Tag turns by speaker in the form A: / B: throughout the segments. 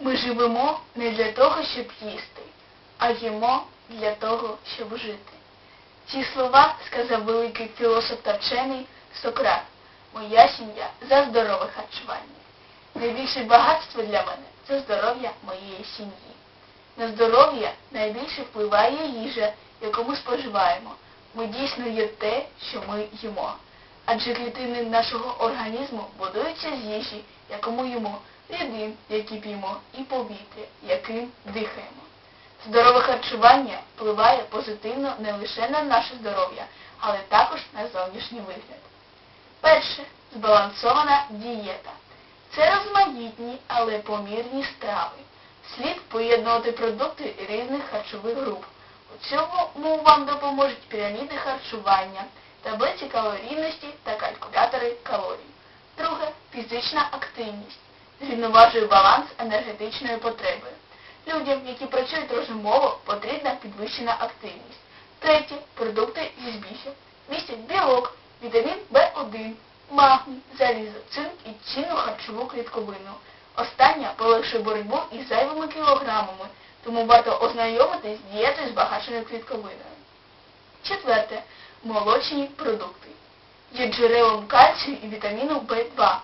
A: Ми живемо не для того, щоб їсти, а їмо для того, щоб жити. Ці слова сказав великий філософ та вчений Сократ. Моя сім'я за здорове харчування. Найбільше багатство для мене це здоров'я моєї сім'ї. На здоров'я найбільше впливає їжа, яку ми споживаємо. Ми дійсно є те, що ми їмо. Адже клітини нашого організму будуються з їжі, яку ми їмо, рідин, які п'ємо, і повітря, яким дихаємо. Здорове харчування впливає позитивно не лише на наше здоров'я, але також на зовнішній вигляд. Перше збалансована дієта. Це розмаїтні, але помірні страви. Слід поєднувати продукти різних харчових груп. У цьому вам допоможуть піраміди харчування, таблиці калорійності та калькулятори калорій. Друге фізична активність. Зрівноважує баланс енергетичної потреби. Людям, які працюють розумово, потрібна підвищена активність. Третє продукти зі збіжжя. Містять білок, вітамін В1, магній, залізо, цинк і цінну харчову клітковину. Остання полегшує боротьбу із зайвими кілограмами, тому варто ознайомитись з дієтою збагаченою клітковиною. Четверте. Молочні продукти. Є джерелом кальцію і вітаміну В2.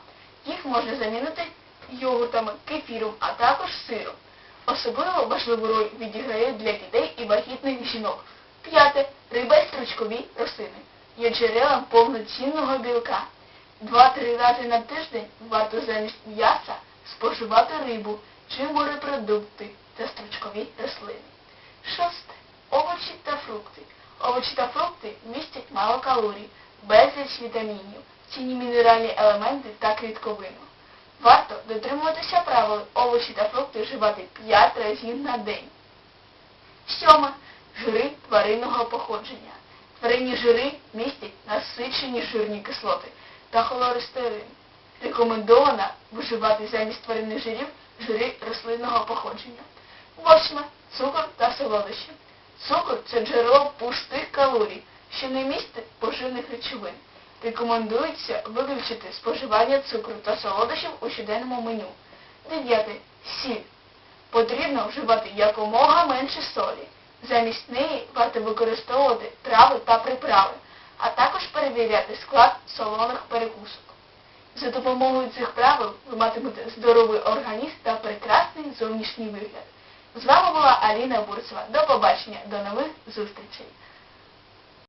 A: Їх можна замінити йогуртами, кефіром, а також сиром. Особливо важливу роль відіграє для дітей і вагітних жінок. П'яте. Риба і стручкові рослини. Є джерелом повноцінного білка. Два-три рази на тиждень варто замість м'яса споживати рибу чи морепродукти та стручкові рослини. Шосте. Овочі та фрукти. Овочі та фрукти містять мало калорій, безліч вітамінів, цінні мінеральні елементи та клітковину. Варто дотримуватися правил овочі та фрукти вживати 5 разів на день. Сьоме. Жири тваринного походження. Тваринні жири містять насичені жирні кислоти та холестерин. Рекомендовано вживати замість тваринних жирів жири рослинного походження. Восьме. Цукор та солодощі. Цукор це джерело пустих калорій, що не містить поживних речовин. Рекомендується виключити споживання цукру та солодощів у щоденному меню. Дев'яте. Сіль. Потрібно вживати якомога менше солі. Замість неї варто використовувати трави та приправи, а також перевіряти склад солоних перекусок. За допомогою цих правил ви матимете здоровий організм та прекрасний зовнішній вигляд. З вами була Аліна Бурцева. До побачення, до нових зустрічей.